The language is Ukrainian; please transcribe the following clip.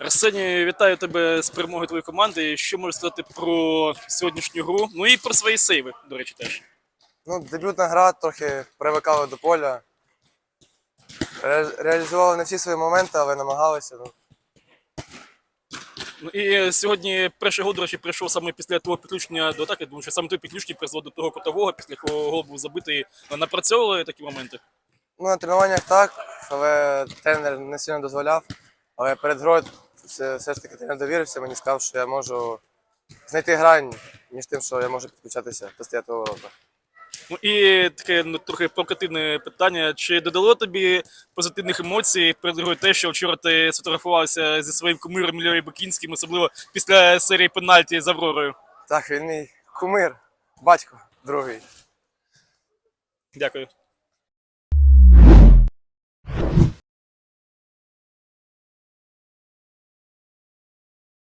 Арсеній, вітаю тебе з перемогою твоєї команди. Що можеш сказати про сьогоднішню гру? Ну і про свої сейви, до речі, теж. Ну, дебютна гра, трохи привикали до поля. Ре- Реалізували не всі свої моменти, але намагалися. Ну, Ну і сьогодні перший гол, до речі, прийшов саме після твого підключення до атаки. Тому що саме той підключення призвело до того котового, після якого гол був забитий. Напрацьовували такі моменти. ну, на тренуваннях так, але тренер не сильно дозволяв. Але перед грою все, все ж таки тренер довірився, мені сказав, що я можу знайти грань між тим, що я можу підключатися до стоятого ворота. Ну і таке ну, трохи провокативне питання. Чи додало тобі позитивних емоцій перед грою те, що вчора ти сфотографувався зі своїм кумиром Ільєю Бакінським, особливо після серії пенальті з Авророю? Так, він мій кумир, батько другий. Дякую.